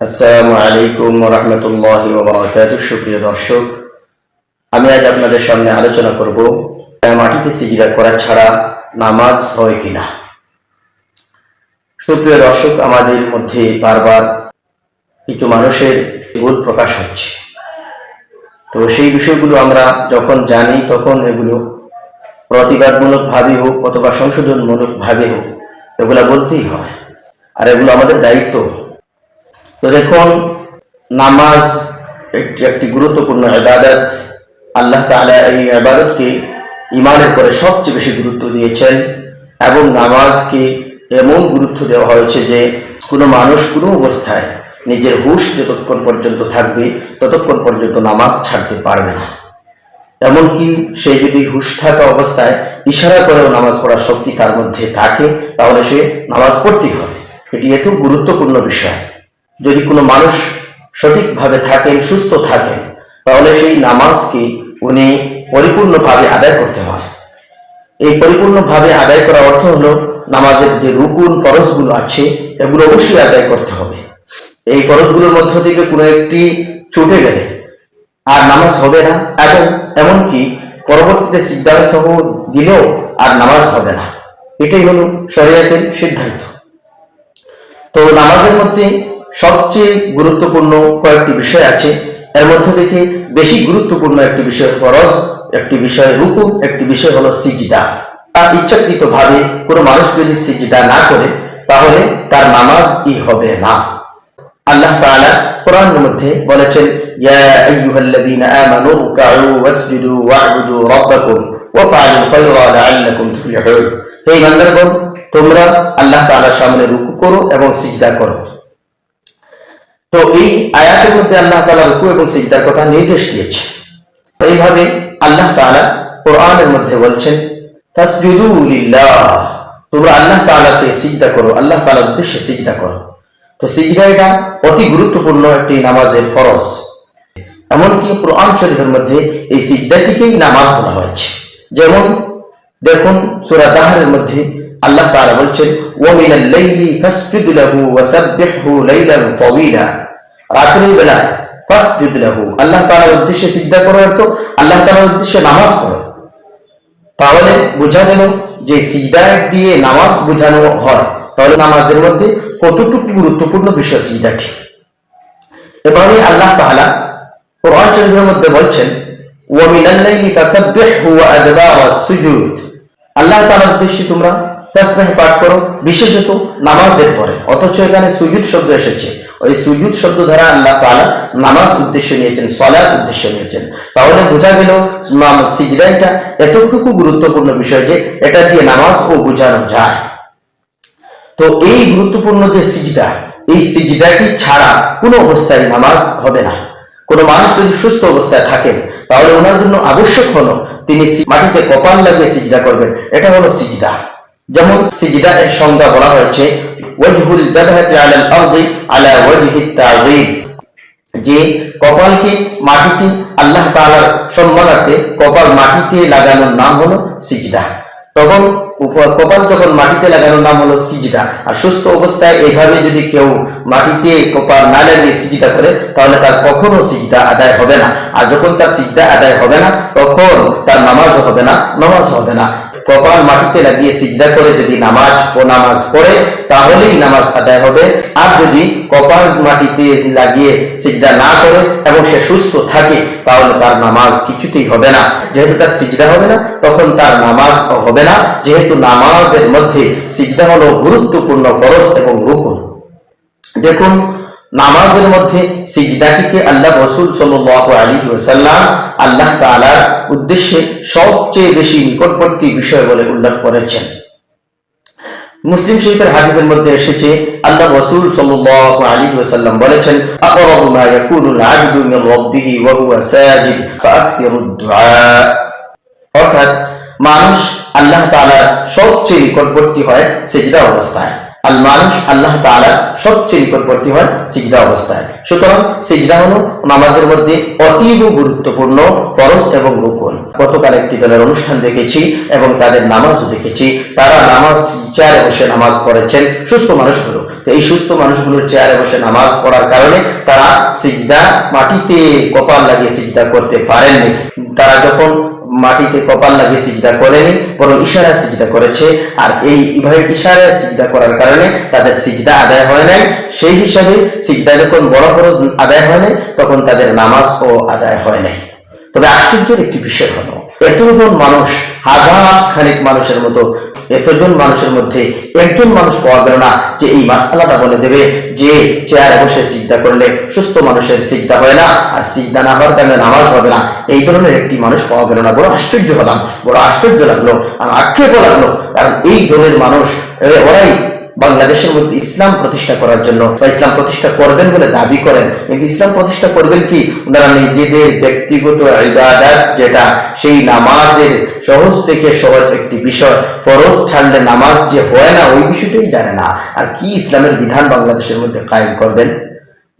আসসালামু আলাইকুম রহমতুল্লাহ সুপ্রিয় দর্শক, আমি আজ আপনাদের সামনে আলোচনা করব মাটিতে সিজদা করা ছাড়া নামাজ হয় কিনা। সুপ্রিয় দর্শক, আমাদের মধ্যে বারবার কিছু মানুষের ভুল প্রকাশ হচ্ছে। তো সেই বিষয়গুলো আমরা যখন জানি, তখন এগুলো প্রতিবাদমূলক ভাবে হোক অথবা সংশোধনমূলক ভাবে হোক, এগুলো বলতেই হয়। আর এগুলো আমাদের দায়িত্ব। তো দেখুন, নামাজ একটি একটি গুরুত্বপূর্ণ ইবাদত। আল্লাহ তাআলা এই ইবাদতকে ইমানের পরে সবচেয়ে বেশি গুরুত্ব দিয়েছেন এবং নামাজকে এমন গুরুত্ব দেওয়া হয়েছে যে কোনো মানুষ কোনো অবস্থায় নিজের হুশ যতক্ষণ পর্যন্ত থাকবে, ততক্ষণ পর্যন্ত নামাজ ছাড়তে পারবে না। এমনকি সে যদি হুশ থাকা অবস্থায় ইশারা করেও নামাজ পড়ার শক্তি তার মধ্যে থাকে, তাহলে সে নামাজ পড়তেই হবে। এটি এত গুরুত্বপূর্ণ বিষয়। যদি কোনো মানুষ সঠিকভাবে থাকেন, সুস্থ থাকেন, তাহলে সেই নামাজকে উনি পরিপূর্ণভাবে আদায় করতে হয়। এই পরিপূর্ণভাবে আদায় করার অর্থ হলো নামাজের যে রুকুন, ফরজগুলো আছে, এগুলো অবশ্যই আদায় করতে হবে। এই ফরজগুলোর মধ্য থেকে কোনো একটি ছুটে গেলে আর নামাজ হবে না। এবং এমনকি পরবর্তীতে সিদ্ধান্ত সহ দিলেও আর নামাজ হবে না। এটাই হলো শরিয়াতের সিদ্ধান্ত। তো নামাজের মধ্যে সবচেয়ে গুরুত্বপূর্ণ কয়েকটি বিষয় আছে। এর মধ্য থেকে বেশি গুরুত্বপূর্ণ একটি বিষয় ফরজ, একটি বিষয় রুকু একটি বিষয় হলো সিজদা। তার ইচ্ছাকৃত ভাবে কোনো মানুষ যদি সিজদা না করে, তাহলে তার নামাজ ই হবে না। আল্লাহ তাআলা কোরআনের মধ্যে বলেছেন, ইয়া আইয়ুহাল্লাযীনা আমানু রুকউ ওয়াসজুদু ওয়া'বুদু রাব্বাকুম ওয়াফআলুল খায়রা লাআল্লাকুম তুফলিহুন। হে ইমানদারগণ তোমরা আল্লাহ তাআলার সামনে রুকু করো এবং সিজদা করো। তো এই আয়াতের মধ্যে আল্লাহ তালা রুকু এবং সিজদার কথা নির্দেশ দিয়েছে। এইভাবে আল্লাহ তাআলা কোরআনের মধ্যে বলছেন তোমরা আল্লাহ তাআলাকে সিজদা করো, আল্লাহ তাআলার উদ্দেশ্যে সিজদা করো। তো সিজদা এটা অতি গুরুত্বপূর্ণ একটি নামাজের ফরজ। এমনকি কোরআন শরীফের মধ্যে এই সিজদাটিকেই নামাজ বলা হয়েছে। যেমন দেখুন, সূরা দাহরের মধ্যে আল্লাহ তাআলা বলছেন, ওয়া মিনাল লাইলি ফাসজুদ লাহু ওয়া লাইলান রাতের বেলায় ফাসজুদ লাহু আল্লাহ তাআলার উদ্দেশ্যে সিজদা করো অর্থ আল্লাহ তাআলার উদ্দেশ্যে নামাজ পড়ো। তাহলে বোঝা গেল যে সিজদা দিয়ে নামাজ বোঝানো হয়, তাহলে নামাজের মধ্যে কতটুকু গুরুত্বপূর্ণ বিষয় সিজদাটি? এভাবে আল্লাহ তাআলা কোরআন শরীফের মধ্যে বলছেন ওয়া মিনাল লাইলি ফাসাব্বিহহু ওয়া আদবারাস সুজুদ। আল্লাহ তাআলার উদ্দেশ্যে তোমরা তাসবিহ পাঠ করো, বিশেষত নামাজের পরে, অথচ এখানে সুজুদ শব্দ এসেছে। ওই সুজুদ শব্দ দ্বারা আল্লাহ তাআলা নামাজ উদ্দেশ্য নিয়েছেন সলাৎ উদ্দেশ্য নিয়েছেন। তাহলে বোঝা গেল সিজদাটা এতটুকু গুরুত্বপূর্ণ বিষয় যে এটা দিয়ে নামাজ ও বোঝানো যায়। তো এই গুরুত্বপূর্ণ যে সিজদা, এই সিজদাটি ছাড়া কোনো অবস্থায় নামাজ হবে না। কোনো মানুষ যদি সুস্থ অবস্থায় থাকেন তাহলে ওনার জন্য আবশ্যক হলো তিনি মাটিতে কপাল লাগিয়ে সিজদা করবেন। এটা হলো সিজদা। যেমন সিজদা সংজ্ঞা বলা হয়েছে ওয়াজহুল দাবহাতি আলাল আরদি আলা ওয়াজহি তাযীব যে কপালকে মাটিতে, আল্লাহ তাআলার সম্মানার্থে কপাল মাটিতে লাগানোর নাম হলো সিজদা। তখন কপাল যখন মাটিতে লাগানোর নাম হলো সিজদা। আর সুস্থ অবস্থায় এভাবে যদি কেউ মাটিতে কপাল না লাগিয়ে সিজদা করে, তাহলে তার কখনো সিজদা আদায় হবে না। আর যখন তার সিজদা আদায় হবে না, তখন তার নামাজ হবে না নামাজ হবে না। কপাল মাটিতে লাগিয়ে সিজদা করে যদি নামাজ ও নামাজ পড়ে, তাহলেই নামাজ আদায় হবে। আর যদি কপাল মাটিতে লাগিয়ে সিজদা না করে এবং সে সুস্থ থাকে, তাহলে তার নামাজ কিছুতেই হবে না। যেহেতু তার সিজদা হবে না, তখন তার নামাজ হবে না। যেহেতু নামাজের মধ্যে সিজদা হলো গুরুত্বপূর্ণ ফরজ এবং রুকুন। দেখুন নামাজের মধ্যে সিজদাটিকে আল্লাহ রসুল সাল্লাল্লাহু আলাইহি ওয়াসাল্লাম আল্লাহ তাআলার উদ্দেশ্যে সবচেয়ে বেশি নিকটবর্তী বিষয় বলে উল্লেখ করেছেন। মুসলিম শরীফের হাদিসের মধ্যে এসেছে, আল্লাহ রাসূল সাল্লাল্লাহু আলাইহি ওয়াসাল্লাম বলেছেন আকরাবু অর্থাৎ মানুষ আল্লাহ তাআলার সবচেয়ে নিকটবর্তী হয় সিজদা অবস্থায়। আল মানুষ আল্লাহ তাআলা সবচেয়ে নিকটবর্তী হয় সিজদা অবস্থায়। সুতরাং সিজদা হলো নামাজের মধ্যে অতীব গুরুত্বপূর্ণ ফরজ এবং রুকন। গতকাল একটি দলের অনুষ্ঠান দেখেছি এবং তাদের নামাজও দেখেছি। তারা নামাজ চেয়ারে বসে নামাজ পড়েছেন সুস্থ মানুষগুলো। তো এই সুস্থ মানুষগুলোর চেয়ারে বসে নামাজ পড়ার কারণে তারা সিজদা মাটিতে কপাল লাগিয়ে সিজদা করতে পারেননি। তারা যখন মাটিতে কপাল লাগিয়ে সিজদা করেনি, বরং ইশারা সিজদা করেছে। আর এই এইভাবে ইশারায় সিজদা করার কারণে তাদের সিজদা আদায় হয় নাই। সেই হিসাবে সিজদা যখন বড় খরচ আদায় হয় নাই, তখন তাদের নামাজ ও আদায় হয় নাই। তবে আশ্চর্যের একটি বিষয় হলো এতজন মানুষ হাজার খানিক মানুষের মতো, এতজন মানুষের মধ্যে একজন মানুষ পাওয়া গেল না যে এই মাসালাটা বলে দেবে যে চেয়ারে বসে সিজদা করলে সুস্থ মানুষের সিজদা হয় না আর সিজদা না হওয়ার কারণে নামাজ হবে না। এই ধরনের একটি মানুষ পাওয়া গেল না। বড় আশ্চর্য হলাম, বড় আশ্চর্য লাগল আর আক্ষেপও লাগল। কারণ এই ধরনের মানুষ ওরাই বাংলাদেশের মধ্যে ইসলাম প্রতিষ্ঠা করার জন্য বা ইসলাম প্রতিষ্ঠা করবেন বলে দাবি করেন। কিন্তু ইসলাম প্রতিষ্ঠা করবেন কি? ওনারা নিজেদের ব্যক্তিগত ইবাদত, যেটা সেই নামাজের সহজ থেকে সহজ একটি বিষয়। ফরজ ছাড়লে নামাজ যে হয় না, ওই বিষয়টাই জানে না। আর কি ইসলামের বিধান বাংলাদেশের মধ্যে কায়েম করবেন?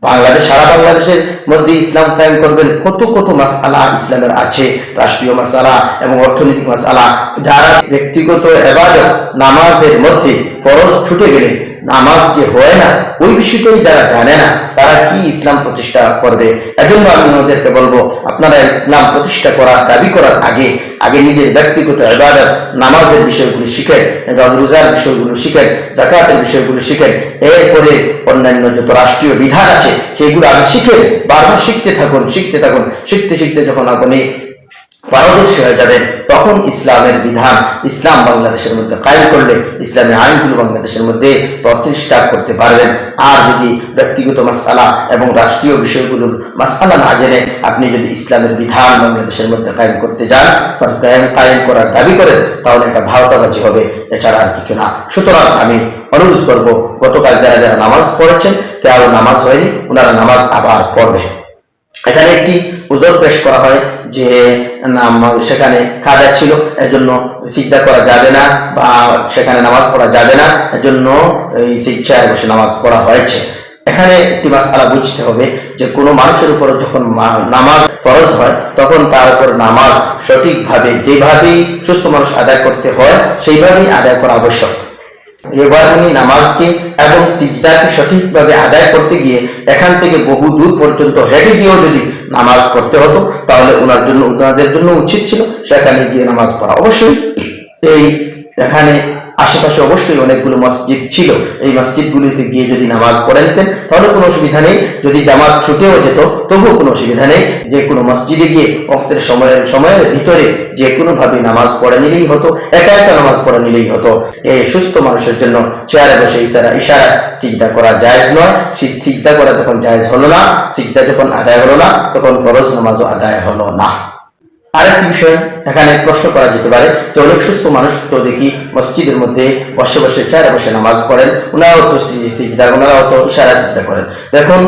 বাংলাদেশ, সারা বাংলাদেশের মধ্যে ইসলাম কায়েম করবেন কত কত মাসালা ইসলামের আছে, রাষ্ট্রীয় মাসালা এবং অর্থনৈতিক মাসালা, যারা ব্যক্তিগত এবাদত, নামাজের মধ্যে ফরজ ছুটে গেলে নামাজ যে হয় না, ওই বিষয়টাই যারা জানে না, তারা কি ইসলাম প্রতিষ্ঠা করবে? এজন্য আমি ওদেরকে বলব, আপনারা ইসলাম প্রতিষ্ঠা করার, দাবি করার আগে আগে নিজের ব্যক্তিগত এবাদত নামাজের বিষয়গুলো শিখেন, এবং রোজার বিষয়গুলো শিখেন জাকাতের বিষয়গুলো শিখেন। এরপরে অন্যান্য যত রাষ্ট্রীয় বিধান আছে, সেগুলো আগে শিখে বারবার শিখতে থাকুন শিখতে থাকুন, শিখতে শিখতে যখন আপনি পারদর্শী হয়ে যাবেন তখন ইসলামের বিধান, ইসলাম বাংলাদেশের মধ্যে কায়েম করলে ইসলামী আইনগুলো বাংলাদেশের মধ্যে প্রতিষ্ঠা করতে পারবেন। আর যদি ব্যক্তিগত মাসালা এবং রাষ্ট্রীয় বিষয়গুলোর মাসালা না জেনে আপনি যদি ইসলামের বিধান বাংলাদেশের মধ্যে কায়েম করতে যান কায়েম করার দাবি করেন, তাহলে এটা ভারতাবাজি হবে, এছাড়া আর কিছু না। সুতরাং আমি অনুরোধ করব, গতকাল যারা যারা নামাজ পড়েছেন, কেউ নামাজ হয়নি, ওনারা নামাজ আবার পড়বে এখানে একটি উদর পেশ করা হয় যে নাম সেখানে খাজা ছিল, এজন্য সিজদা করা যাবে না, বা সেখানে নামাজ পড়া যাবে না, এজন্য এই শিক্ষায় বসে নামাজ পড়া হয়েছে। এখানে একটি মাসালা বুঝতে হবে যে, কোনো মানুষের উপর যখন নামাজ ফরজ হয়, তখন তার উপর নামাজ সঠিকভাবে যেভাবেই সুস্থ মানুষ আদায় করতে হয়, সেইভাবেই আদায় করা আবশ্যক। এবার উনি নামাজকে এবং সিজদাকে সঠিকভাবে আদায় করতে গিয়ে এখান থেকে বহু দূর পর্যন্ত হেঁটে গিয়েও যদি নামাজ পড়তে হতো, তাহলে ওনার জন্য ওনাদের জন্য উচিত ছিল সেখানে গিয়ে নামাজ পড়া। অবশ্যই এই এখানে আশেপাশে অবশ্যই অনেকগুলো মসজিদ ছিল। এই মসজিদগুলিতে গিয়ে যদি নামাজ পড়ে নিতেন, তাহলে কোনো অসুবিধা নেই। যদি জামাত ছুটেও যেত, তবুও কোনো অসুবিধা নেই। যে কোনো মসজিদে গিয়ে অক্তের সময়ের সময়ের ভিতরে যে কোনো ভাবে নামাজ পড়ে নিলেই হতো, একা একা নামাজ পড়ে নিলেই হতো। এই সুস্থ মানুষের জন্য চেয়ারে বসে ইশারা ইশারা, সিজদা করা জায়েজ নয়। সিজদা করা যখন জায়েজ হলো না। সিজদা যখন আদায় হলো না, তখন ফরজ নামাজও আদায় হলো না। আরেকটি বিষয় এখানে প্রশ্ন করা যেতে পারে যে অনেক সুস্থ মানুষ তো দেখি মসজিদের মধ্যে বসে বসে চেয়ারে বসে নামাজ পড়েন, ওনারাও তো সিজদা ওনারাও তো ইশারা সিজদা করেন। দেখুন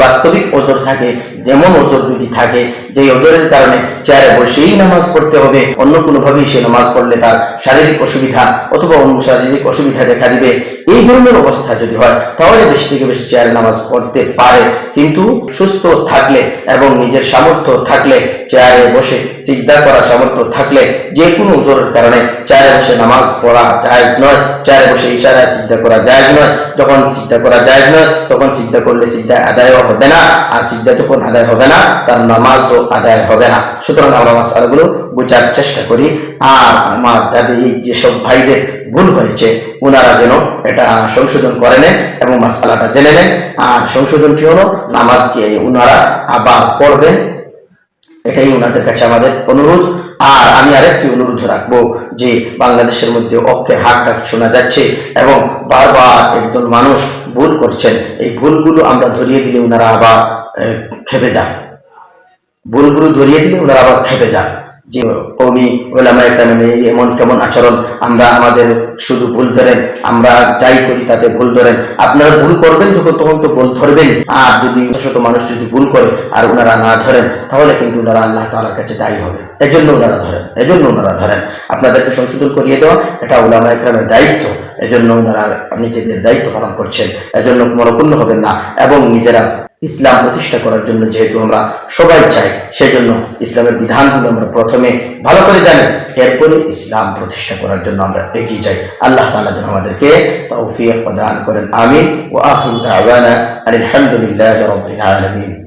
বাস্তবিক ওজোর থাকে, যেমন ওজোর যদি থাকে যে ওজোরের কারণে চেয়ারে বসেই নামাজ পড়তে হবে, অন্য কোনো ভাবেই সে নামাজ পড়লে তার শারীরিক অসুবিধা অথবা অন্য শারীরিক অসুবিধা দেখা দিবে। এই ধরনের অবস্থা যদি হয়, তাহলে বেশি থেকে বেশি চেয়ারে নামাজ পড়তে পারে। কিন্তু সুস্থ থাকলে এবং নিজের সামর্থ্য থাকলে, চেয়ারে বসে সিজদা করার সামর্থ্য থাকলে যে কোনো উজোরের কারণে চেয়ারে বসে নামাজ পড়া জায়েজ নয়। চেয়ারে বসে ইশারায় সিজদা করা জায়েজ নয়। যখন সিজদা করা জায়েজ নয়, তখন সিজদা করলে সিজদা আদায়ও হবে না। আর সিজদা যখন আদায় হবে না, তার নামাজও আদায় হবে না। সুতরাং আমরা মাসালাগুলো বোঝার চেষ্টা করি। আর আমার যাদের এই যেসব ভাইদের ভুল হয়েছে ওনারা যেন এটা সংশোধন করে নেন এবং মাসালাটা জেনে নেন। আর সংশোধনটি হলো নামাজকে ওনারা আবার পড়বেন। এটাই ওনাদের কাছে আমাদের অনুরোধ। আর আমি আরেকটি অনুরোধ রাখব যে বাংলাদেশের মধ্যে অক্ষের হাক ডাক শোনা যাচ্ছে এবং বারবার একজন মানুষ ভুল করছেন। এই ভুলগুলো আমরা ধরিয়ে দিলে ওনারা আবার খেপে যান। ভুলগুলো ধরিয়ে দিলে ওনারা আবার খেপে যান। যে কৌমি ওলামা একরামে এমন কেমন আচরণ? আমরা আমাদের শুধু ভুল ধরেন, আমরা যাই করি তাতে ভুল ধরেন। আপনারা ভুল করবেন যখন, তখন তো ভুল ধরবেন। আর যদি শত মানুষ যদি ভুল করে আর ওনারা না ধরেন, তাহলে কিন্তু ওনারা আল্লাহ তালার কাছে দায়ী হবে। এজন্য ওনারা ধরেন, এজন্য ওনারা ধরেন। আপনাদেরকে সংশোধন করিয়ে দেওয়া, এটা ওলামা একরামের দায়িত্ব। এজন্য ওনারা নিজেদের দায়িত্ব পালন করছেন। এজন্য মনক্ষুণ্ণ হবেন না। এবং নিজেরা ইসলাম প্রতিষ্ঠা করার জন্য যেহেতু আমরা সবাই চাই সেই জন্য ইসলামের বিধানগুলো আমরা প্রথমে ভালো করে জানি। এরপরে ইসলাম প্রতিষ্ঠা করার জন্য আমরা এগিয়ে যাই। আল্লাহ তালা যেন আমাদেরকে তৌফিয়া প্রদান করেন। আমিন। ও আহমদ আওয়ানা আলহামদুলিল্লাহ রবিন